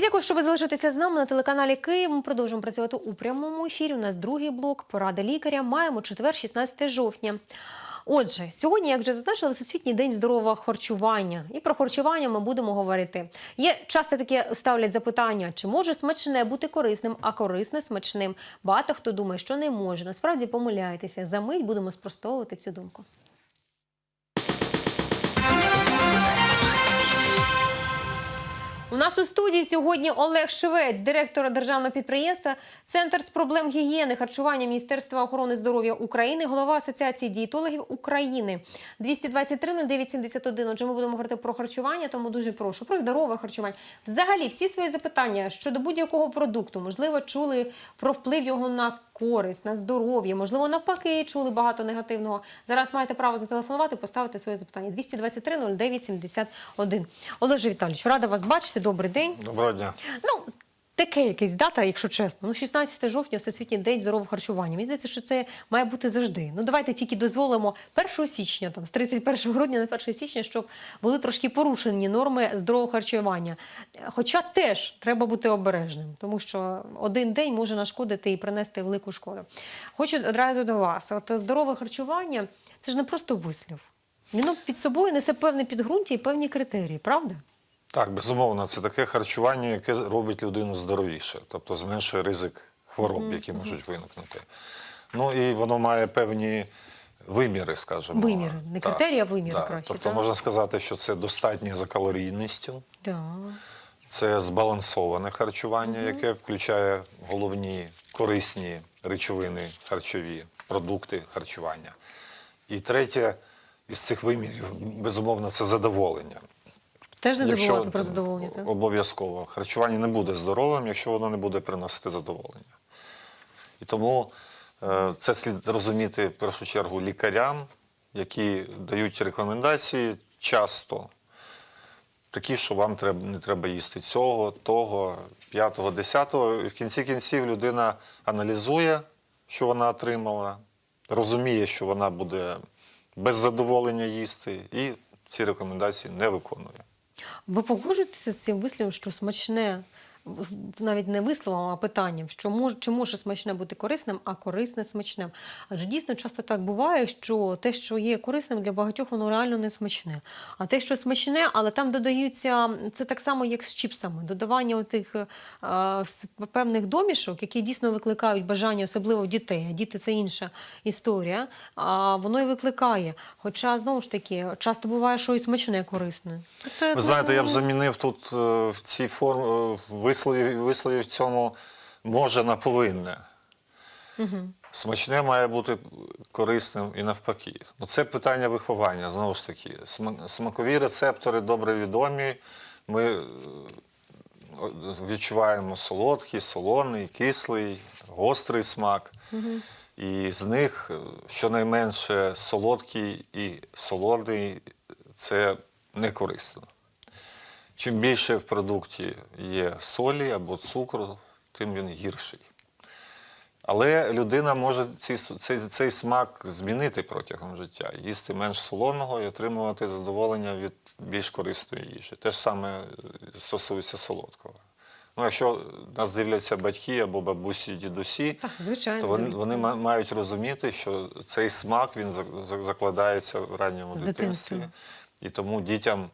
Я дякую, що ви залишитеся з нами на телеканалі Київ. Ми продовжуємо працювати у прямому ефірі. У нас другий блок порада лікаря. Маємо четвер, 16 жовтня. Отже, сьогодні, як вже зазначили, Всесвітній день здорового харчування. І про харчування ми будемо говорити. Є часто таке ставлять запитання, чи може смачне бути корисним, а корисне смачним. Багато хто думає, що не може. Насправді помиляєтеся. За мить будемо спростовувати цю думку. У нас у студії сьогодні Олег Шевець, директор державного підприємства Центр з проблем гігієни харчування Міністерства охорони здоров'я України, голова Асоціації дієтологів України. 223 09 71. Отже, ми будемо говорити про харчування, тому дуже прошу про здорове харчування. Взагалі, всі свої запитання щодо будь-якого продукту, можливо, чули про вплив його на користь, на здоров'я, можливо, навпаки, чули багато негативного. Зараз маєте право зателефонувати, поставити своє запитання. 223 09 71. Олеже Віталійович, рада вас бачити. Добрий день. Доброго дня. Ну, таке якась дата, якщо чесно. Ну, 16 жовтня, Всесвітній день здорового харчування. Мені здається, що це має бути завжди. Ну, давайте тільки дозволимо 1 січня, там, з 31 грудня на 1 січня, щоб були трошки порушені норми здорового харчування. Хоча теж треба бути обережним, тому що один день може нашкодити і принести велику шкоду. Хочу одразу до вас. От здорове харчування це ж не просто вислів. Воно під собою несе певне підґрунтя і певні критерії, правда? Так, безумовно, це таке харчування, яке робить людину здоровіше, тобто зменшує ризик хвороб, які можуть виникнути. Ну і воно має певні виміри, скажімо. Виміри. Не критерії, а виміри так. краще, Тобто так? можна сказати, що це достатнє за калорійністю, Так. це збалансоване харчування, яке включає головні корисні речовини харчові, продукти харчування. І третє із цих вимірів, безумовно, це задоволення. Теж не Якщо- забувати про задоволення. Так? Обов'язково. Харчування не буде здоровим, якщо воно не буде приносити задоволення. І тому е, це слід розуміти в першу чергу лікарям, які дають рекомендації часто, такі, що вам треба, не треба їсти цього, того, п'ятого, десятого. І в кінці кінців людина аналізує, що вона отримала, розуміє, що вона буде без задоволення їсти, і ці рекомендації не виконує. Ви погоджуєтеся з цим висловом, що смачне, навіть не висловом, а питанням, що мож, чи може смачне бути корисним, а корисне смачним. Адже дійсно часто так буває, що те, що є корисним для багатьох, воно реально не смачне. А те, що смачне, але там додаються, це так само, як з чіпсами, додавання отих е, певних домішок, які дійсно викликають бажання, особливо в дітей. А діти це інша історія. А воно і викликає. Хоча знову ж таки, часто буває, що і смачне корисне. Тобто, Ви знаєте, я б ну, замінив тут е, в цій формі вислові, вислові в цьому може на повинне. Смачне має бути корисним і навпаки. Ну, це питання виховання, знову ж таки. Смакові рецептори добре відомі. Ми е, відчуваємо солодкий, солоний, кислий, гострий смак. І з них е, щонайменше солодкий і солоний це не корисно. Чим більше в продукті є солі або цукру, тим він гірший. Але людина може ці, цей, цей смак змінити протягом життя, їсти менш солоного і отримувати задоволення від більш корисної їжі. Те ж саме е, стосується солодкого. Ну, якщо нас дивляться батьки або бабусі, дідусі, Так, звичайно, то вони, вони мають розуміти, що цей смак він за- за- закладається в ранньому З дитинстві. І тому дітям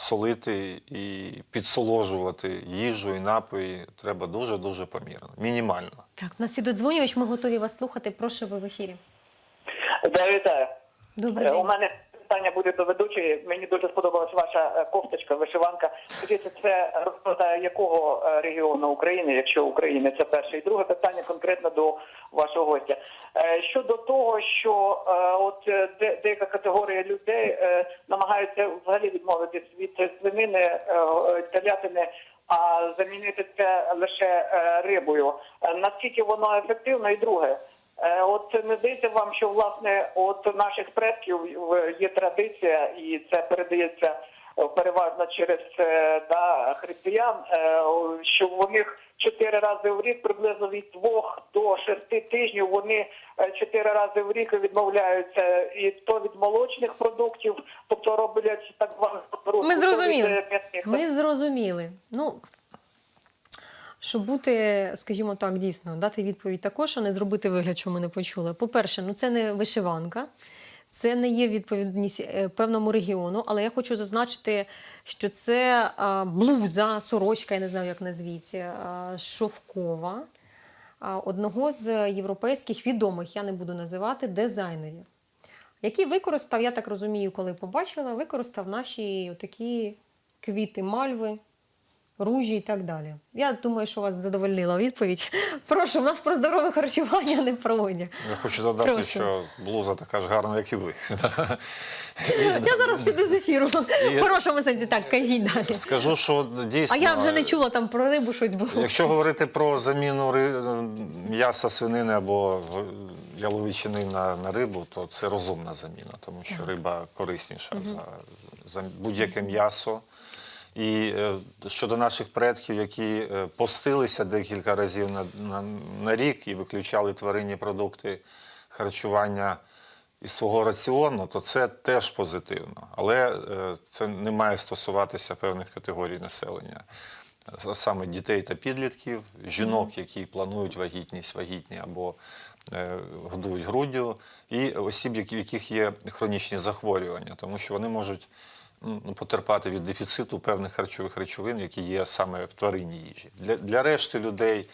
солити і підсоложувати їжу і напої треба дуже-дуже помірно, мінімально. Так, у нас є додзвонювач, ми готові вас слухати. Прошу ви в ефірі. Да, вітаю. Добрий Е, У мене питання буде до ведучої. Мені дуже сподобалась ваша е, кофточка, вишиванка. Скажіть, це робота якого е, регіону України, якщо України, це перше. І друге питання конкретно до вашого гостя. Е, Щодо того, що от де- деяка категорія людей намагаються взагалі відмовитись від свинини, телятини, а замінити це лише рибою. Наскільки воно ефективно? І друге. Е, От не здається вам, що власне от наших предків є традиція, і це передається е, переважно через да, християн, е, що у них чотири рази в рік, приблизно від двох до шести тижнів, вони чотири рази в рік відмовляються і то від молочних продуктів, тобто роблять так звану Ми зрозуміли. Ми зрозуміли. Ну, щоб бути, скажімо так, дійсно, дати відповідь також, а не зробити вигляд, що ми не почули. По-перше, ну це не вишиванка, це не є відповідність е, певному регіону, але я хочу зазначити, що це блуза, сорочка, я не знаю, як назвіть, а, шовкова одного з європейських відомих, я не буду називати, дизайнерів, який використав, я так розумію, коли побачила, використав наші такі квіти мальви, ружі і так далі. Я думаю, що вас задовольнила відповідь. Прошу, у нас про здорове харчування, не про одяг. Я хочу додати, Прошу. що блуза така ж гарна, як і ви. Я зараз піду з ефіру. В хорошому сенсі, так, кажіть далі. Скажу, що дійсно. А я вже не чула там про рибу щось було. Якщо говорити про заміну ри- м'яса свинини або яловичини на, на рибу, то це розумна заміна, тому що риба корисніша за, за будь-яке м'ясо. І е, щодо наших предків, які е, постилися декілька разів на, на, на рік і виключали тваринні продукти харчування із свого раціону, то це теж позитивно. Але е, це не має стосуватися певних категорій населення. Саме дітей та підлітків, жінок, які планують вагітність, вагітні або годують груддю, і осіб, в яких є хронічні захворювання, тому що вони можуть потерпати від дефіциту певних харчових речовин, які є саме в тваринній їжі. Для, для решти людей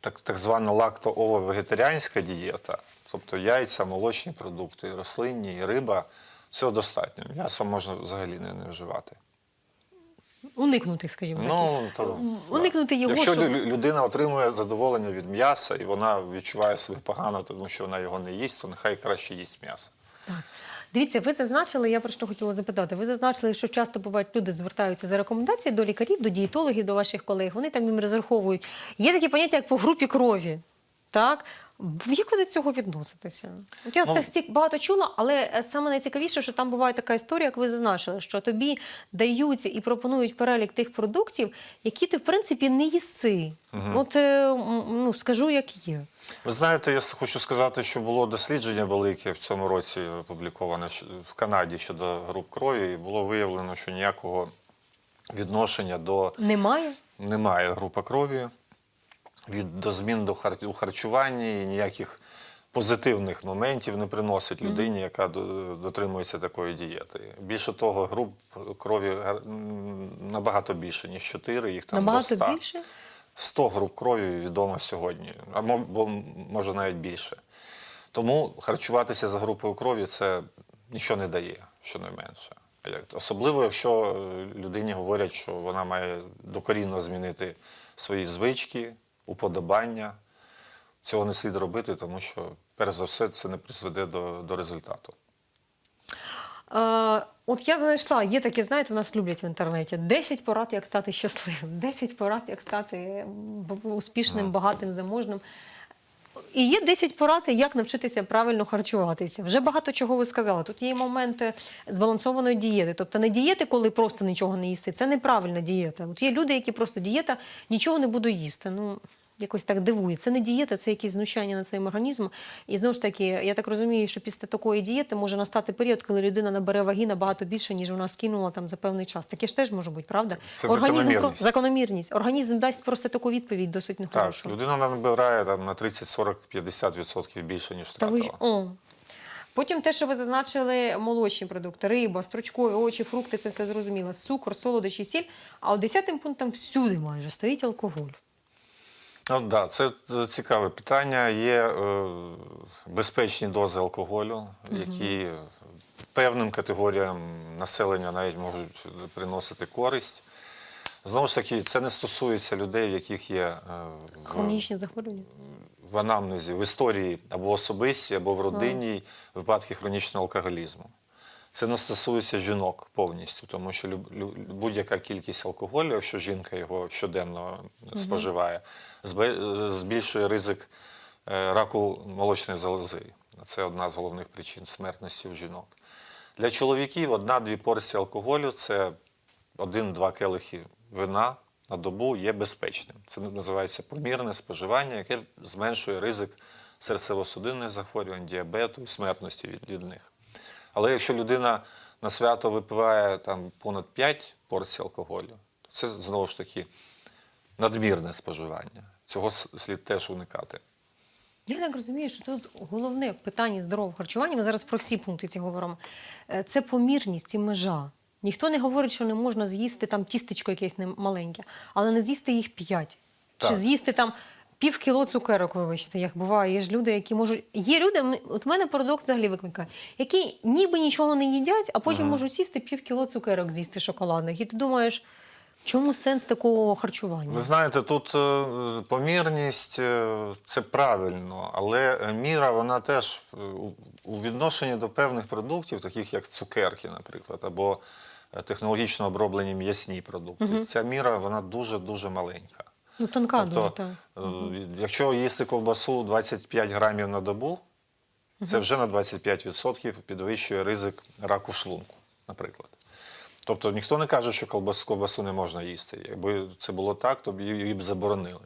так, так звана лакто-ово-вегетаріанська дієта, тобто яйця, молочні продукти, рослинні, і риба, цього достатньо. М'ясо можна взагалі не, не вживати. Уникнути, скажімо так. Ну, то, Уникнути його, Якщо щоб- людина отримує задоволення від м'яса і вона відчуває себе погано, тому що вона його не їсть, то нехай краще їсть м'ясо. Так. Дивіться, ви зазначили, я про що хотіла запитати. Ви зазначили, що часто бувають люди звертаються за рекомендацією до лікарів, до дієтологів, до ваших колег. Вони там їм розраховують. Є такі поняття, як по групі крові. Так? Як ви до цього відноситеся? От я Ну- стільки багато чула, але е, саме найцікавіше, що там буває така історія, як ви зазначили, що тобі даються і пропонують перелік тих продуктів, які ти в принципі не їси. От е, ну скажу, як є. Ви знаєте, я хочу сказати, що було дослідження велике в цьому році опубліковане в Канаді щодо груп крові, і було виявлено, що ніякого відношення до Немає. немає групи крові від до змін до хар... у харчуванні і ніяких позитивних моментів не приносить людині, яка до- дотримується такої дієти. Більше того, груп крові набагато більше, ніж 4, їх там Набагато до 100. більше? 100 груп крові відомо сьогодні, або може навіть більше. Тому харчуватися за групою крові це нічого не дає, щонайменше. Особливо, якщо е, людині говорять, що вона має докорінно змінити свої звички, уподобання. Цього не слід робити, тому що, перш за все, це не призведе до, до результату. Е, от я знайшла, є такі, знаєте, в нас люблять в інтернеті 10 порад, як стати щасливим, 10 порад, як стати успішним, багатим, заможним. І є 10 порад, як навчитися правильно харчуватися. Вже багато чого ви сказали. Тут є моменти збалансованої дієти. Тобто не дієти, коли просто нічого не їсти. Це неправильна дієта. От є люди, які просто дієта, нічого не буду їсти. Ну, якось так дивує. Це не дієта, це якісь знущання над своїм організмом. І знову ж таки, я так розумію, що після такої дієти може настати період, коли людина набере ваги набагато більше, ніж вона скинула там за певний час. Таке ж теж може бути, правда? Це Організм про- закономірність. закономірність. Організм дасть просто таку відповідь досить Так, нехорошу. людина набирає там, на 30, 40, 50% більше, ніж Та ви ж- О. Потім те, що ви зазначили, молочні продукти, риба, стручкові, овочі, фрукти, це все зрозуміло. Цукор, солодощі, сіль. А от десятим пунктом всюди майже стоїть алкоголь. Ну, да, це е, цікаве питання. Є е, безпечні дози алкоголю, які певним категоріям населення навіть можуть приносити користь. Знову ж таки, це не стосується людей, в яких є е, Хронічні захворювання. в анамнезі, в історії або особистій, або в родині випадки хронічного алкоголізму. Це не стосується жінок повністю, тому що будь-яка кількість алкоголю, якщо жінка його щоденно споживає, збільшує ризик е, раку молочної залози. Це одна з головних причин смертності у жінок. Для чоловіків одна-дві порції алкоголю це один-два келихи вина на добу є безпечним. Це називається помірне споживання, яке зменшує ризик серцево-судинних захворювань, діабету і смертності від, від них. Але якщо людина на свято випиває там понад 5 порцій алкоголю, то це знову ж таки надмірне споживання. Цього слід теж уникати. Я так розумію, що тут головне в питанні здорового харчування. Ми зараз про всі пункти ці говоримо. е, Це помірність і межа. Ніхто не говорить, що не можна з'їсти там тістечко якесь маленьке, але не з'їсти їх п'ять. Чи з'їсти там пів кіло цукерок, вибачте, як буває. Є ж люди, які можуть. Є люди, от мене парадокс взагалі викликає, які ніби нічого не їдять, а потім можуть сісти пів кіло цукерок з'їсти шоколадних. І ти думаєш, чому сенс такого харчування? Ви знаєте, тут е, помірність е, це правильно, але е, міра вона теж у- відношенні до певних продуктів, таких як цукерки, наприклад, або технологічно оброблені м'ясні продукти. Ця міра вона дуже дуже маленька. Ну, тонка дуже, Тобто, так. е, якщо їсти ковбасу 25 грамів на добу, це вже на 25% підвищує ризик раку шлунку, наприклад. Тобто ніхто не каже, що ковбасу, ковбасу не можна їсти. Якби це було так, то б її б заборонили.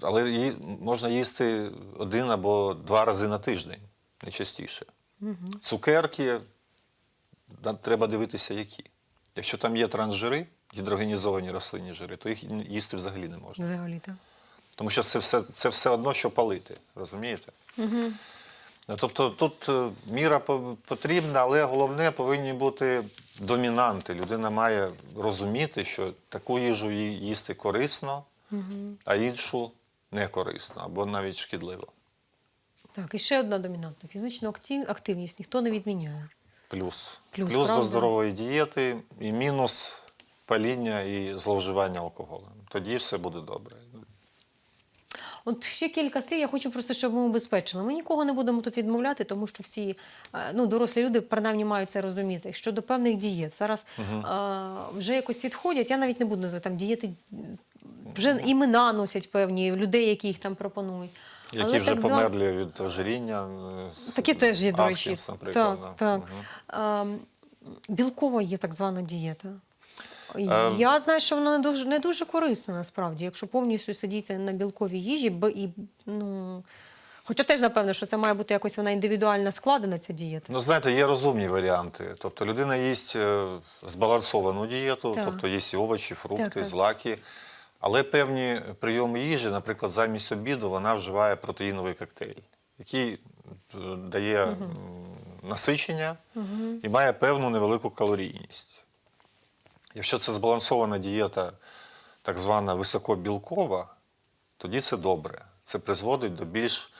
Але її можна їсти один або два рази на тиждень, не частіше. Цукерки треба дивитися, які. Якщо там є трансжири, гідрогенізовані рослинні жири, то їх їсти взагалі не можна. Взагалі так. Тому що це все, це все одно, що палити, розумієте? Угу. Тобто тут е, міра потрібна, але головне повинні бути домінанти. Людина має розуміти, що таку їжу їсти корисно, а іншу не корисно або навіть шкідливо. Так, і ще одна домінантна. Фізичну активність ніхто не відміняє. Плюс. Плюс, до здорової дієти і мінус паління і зловживання алкоголем. Тоді все буде добре. От ще кілька слів, я хочу просто, щоб ми убезпечили. Ми нікого не будемо тут відмовляти, тому що всі е, ну, дорослі люди принаймні мають це розуміти. Щодо певних дієт. Зараз е, вже якось відходять, я навіть не буду називати там дієти, вже імена носять певні людей, які їх там пропонують. Які Але вже так померли від ожиріння. е, Такі теж є, до речі. Аткінс, наприклад. Так, так. Ем, білкова є так звана дієта. Ем. Я знаю, що вона не дуже, не дуже корисна насправді, якщо повністю сидіти на білковій їжі, бо і ну. Хоча теж напевно, що це має бути якось вона індивідуально складена, ця дієта. Ну, знаєте, є розумні варіанти. Тобто людина їсть е, збалансовану дієту, Так. тобто їсть і овочі, фрукти, Так, так. злаки. Але певні прийоми їжі, наприклад, замість обіду вона вживає протеїновий коктейль, який е, дає м, насичення і має певну невелику калорійність. Якщо це збалансована дієта, так звана високобілкова, тоді це добре. Це призводить до більш,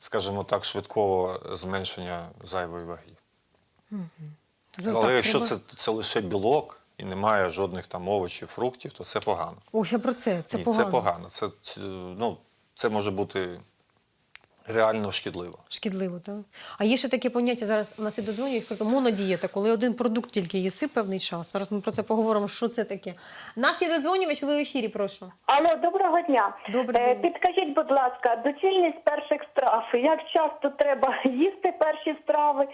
скажімо так, швидкого зменшення зайвої ваги. Тобто, Але так, якщо треба- це, це лише білок і немає жодних там овочів, фруктів, то це погано. Ось я про це. Це Ні, погано. це погано. Це, ну, це може бути реально шкідливо. Шкідливо, так. А є ще таке поняття зараз. У нас і дозвонюють монодієта, коли один продукт тільки їси певний час. Зараз ми про це поговоримо. Що це таке? Нас є дозвонювач, ви в ефірі, прошу. Алло, доброго дня. Добрий Е, день. Підкажіть, будь ласка, доцільність перших страв. Як часто треба їсти перші страви,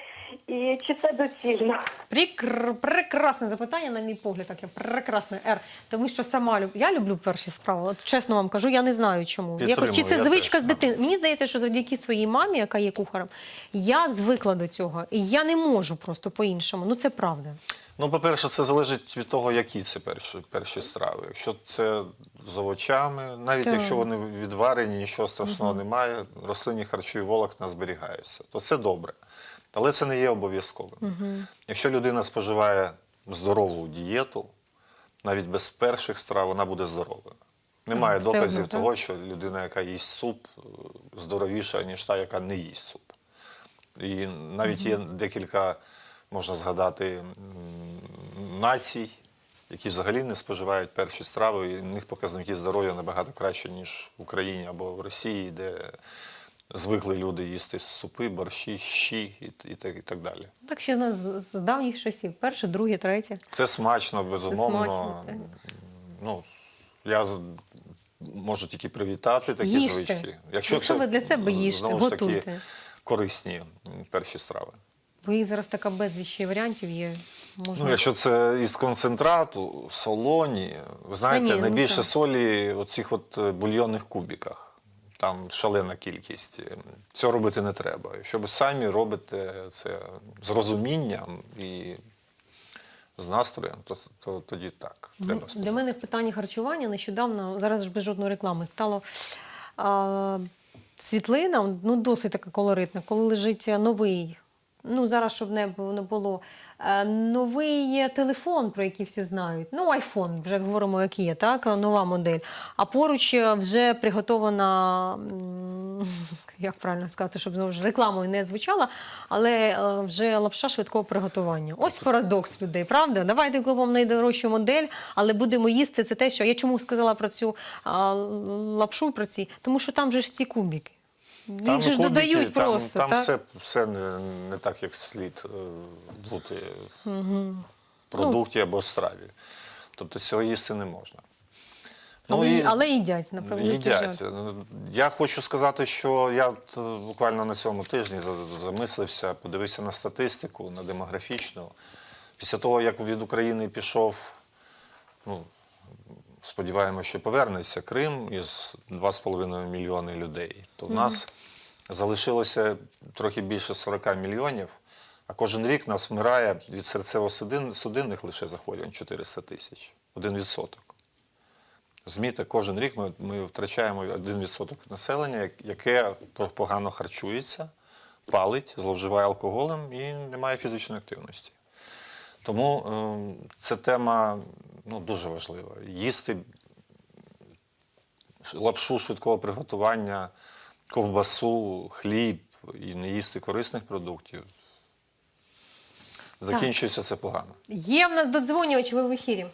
і чи це доцільно? Прикр... Прекрасне запитання, на мій погляд, таке прекрасне Р. Тому що сама люб... я люблю перші справи. От чесно вам кажу, я не знаю чому. Підтримую, Якось чи це звичка теж, з дитини. Мені здається, що завдяки своїй мамі, яка є кухарем, я звикла до цього. І я не можу просто по-іншому. Ну це правда. Ну, по-перше, це залежить від того, які це перші, перші страви. Якщо це з овочами, навіть Так. якщо вони відварені, нічого страшного немає, рослинні харчові волокна зберігаються, то це добре. Але це не є обов'язковим. Якщо людина споживає здорову дієту, навіть без перших страв вона буде здоровою. Немає все доказів одно, того, що людина, яка їсть суп, здоровіша, ніж та, яка не їсть суп. І навіть є декілька, можна згадати, націй, які взагалі не споживають перші страви, і в них показники здоров'я набагато краще, ніж в Україні або в Росії, де звикли люди їсти супи, борщі, щі і, і, так, і так далі. Так ще з, з давніх часів. Перше, друге, третє. Це смачно, безумовно. смачно, так. ну, я можу тільки привітати такі Їжте. звички. Якщо це, ви для себе їжте, знову ж таки, готуйте. корисні перші страви. Бо їх зараз така безліч варіантів є. Можна... Ну, якщо це із концентрату, солоні, ви знаєте, ні, ну найбільше так. солі в оцих от е, бульйонних кубіках. Там шалена кількість. Цього робити не треба. Якщо ви самі робите це з розумінням і з настроєм, то, то тоді так. Треба Для мене в питанні харчування нещодавно, зараз ж без жодної реклами, стало а, світлина, ну досить така колоритна, коли лежить новий. Ну, зараз, щоб не було, не було е, новий телефон, про який всі знають. Ну, айфон, вже говоримо, який є, так? Нова модель. А поруч е, вже приготована, як правильно сказати, щоб знову ж рекламою не звучала, але е, вже лапша швидкого приготування. Ось парадокс людей, правда? Давайте купимо найдорожчу модель, але будемо їсти. Це те, що я чому сказала про цю а, лапшу, про ці, тому що там же ж ці кубики. Їх Там же ж додають там, просто. Там так? все, все не, не так, як слід е, бути в продукті або страві. Тобто цього їсти не можна. Але, але їдять, напевно. Їдять. Я хочу сказати, що я е, буквально на цьому тижні замислився, подивився на статистику, на демографічну. Після того, як від України пішов, ну, сподіваємося, що повернеться Крим із 2,5 мільйони людей, то в нас залишилося трохи більше 40 мільйонів, а кожен рік нас вмирає від серцево-судинних лише захворювань 400 тисяч. Один відсоток. Змійте, кожен рік ми, ми втрачаємо 1% населення, яке погано харчується, палить, зловживає алкоголем і не має фізичної активності. Тому е, ця тема ну, дуже важлива. Їсти лапшу швидкого приготування, ковбасу, хліб і не їсти корисних продуктів. Закінчується це погано. Є в нас додзвонювач, ви в ефірі.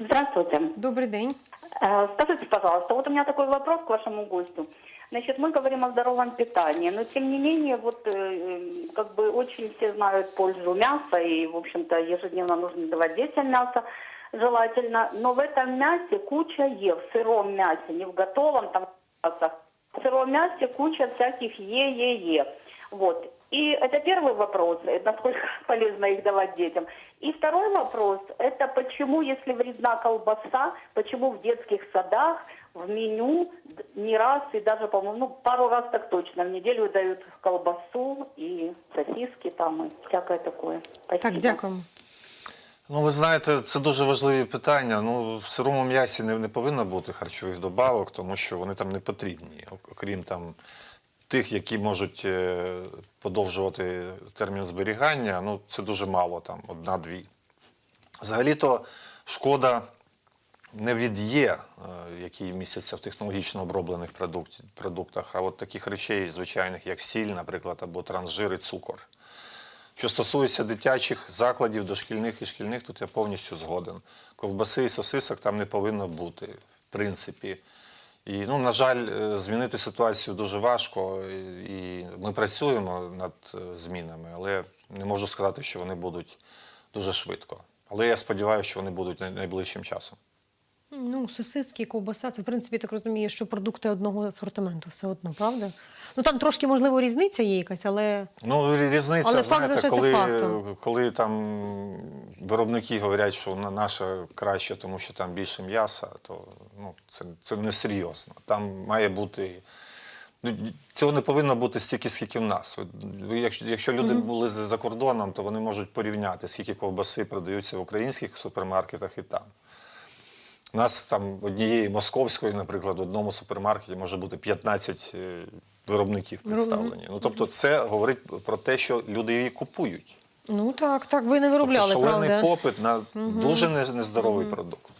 Здравствуйте. Добрий день. Э, Скажите, пожалуйста, вот у меня такой вопрос к вашему гостю. Значит, мы говорим о здоровом питании, но тем не менее, вот э, э, как бы очень все знают пользу мяса, и, в общем-то, ежедневно нужно давать детям мясо, желательно. Но в этом мясе куча Е, в сыром мясе, не в готовом там мясо. В сыром мясе куча всяких Е-Е-Е. Вот. И это первый вопрос, э, насколько полезно их давать детям. И второй вопрос, это почему, если вредна колбаса, почему в детских садах в меню д- не раз и даже, по-моему, ну, пару раз так точно в неделю дают колбасу и сосиски там и всякое такое. Спасибо. Так, дякуємо. Ну, ви знаєте, це дуже важливі питання. Ну, в сирому м'ясі не, не повинно бути харчових добавок, тому що вони там не потрібні, ок- окрім там тих, які можуть е, подовжувати термін зберігання. Ну, це дуже мало, там одна-дві. Взагалі-то шкода не від є, е, які містяться в технологічно оброблених продуктах, а от таких речей, звичайних, як сіль, наприклад, або трансжир і цукор. Що стосується дитячих закладів, дошкільних і шкільних, тут я повністю згоден. Ковбаси і сосисок там не повинно бути, в принципі. І, ну, на жаль, е, змінити ситуацію дуже важко, і- ми працюємо над е, змінами, але не можу сказати, що вони будуть дуже швидко. Але я сподіваюся, що вони будуть най- найближчим часом. Ну, сосиски, ковбаса, це в принципі так розумію, що продукти одного асортименту все одно, правда? Ну там трошки, можливо, різниця є якась, але Ну, різниця, Але знаєте, коли, фактом. коли там виробники говорять, що на- наша краще, тому що там більше м'яса, то ну, це, це несерйозно. Там має бути. ну, Цього не повинно бути стільки, скільки в нас. Якщо, якщо люди були за кордоном, то вони можуть порівняти, скільки ковбаси продаються в українських супермаркетах і там. У нас там однієї московської, наприклад, в одному супермаркеті може бути 15 е, виробників представлені. Ну, тобто це говорить про те, що люди її купують. ну так, так, ви не виробляли, тобто шалений правда? попит на дуже не- нездоровий продукт.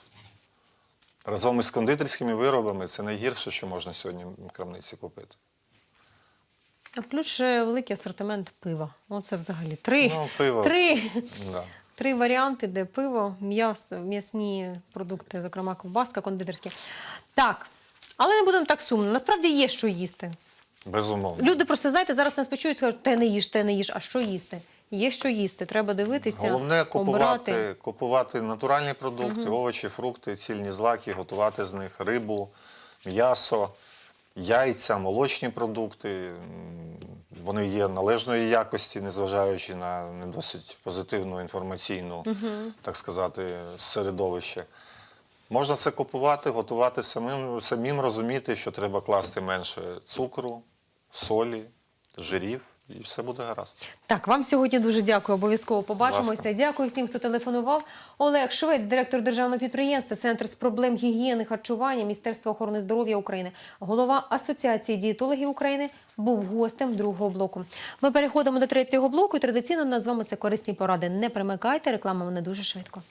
Разом із кондитерськими виробами це найгірше, що можна сьогодні в крамниці купити. А плюс ще великий асортимент пива. Оце взагалі три. Ну, пиво. Три. Да. Три варіанти, де пиво, м'ясо, м'ясні продукти, зокрема ковбаска, кондитерські. Так, але не будемо так сумно. Насправді є що їсти. Безумовно. Люди просто, знаєте, зараз нас почують, скажуть, те не їж, те не їж. А що їсти? Є що їсти. Треба дивитися, Головне купувати, купувати натуральні продукти, овочі, фрукти, цільні злаки, готувати з них рибу, м'ясо, яйця, молочні продукти. Вони є належної якості, незважаючи на не досить позитивну інформаційну, так сказати, середовище. Можна це купувати, готувати самим, самим розуміти, що треба класти менше цукру, солі, жирів і все буде гаразд. Так, вам сьогодні дуже дякую. Обов'язково побачимося. Дякую всім, хто телефонував. Олег Швець, директор державного підприємства, Центр з проблем гігієни харчування Міністерства охорони здоров'я України, голова Асоціації дієтологів України, був гостем другого блоку. Ми переходимо до третього блоку. і Традиційно у нас з вами це корисні поради. Не примикайте, реклама не дуже швидко.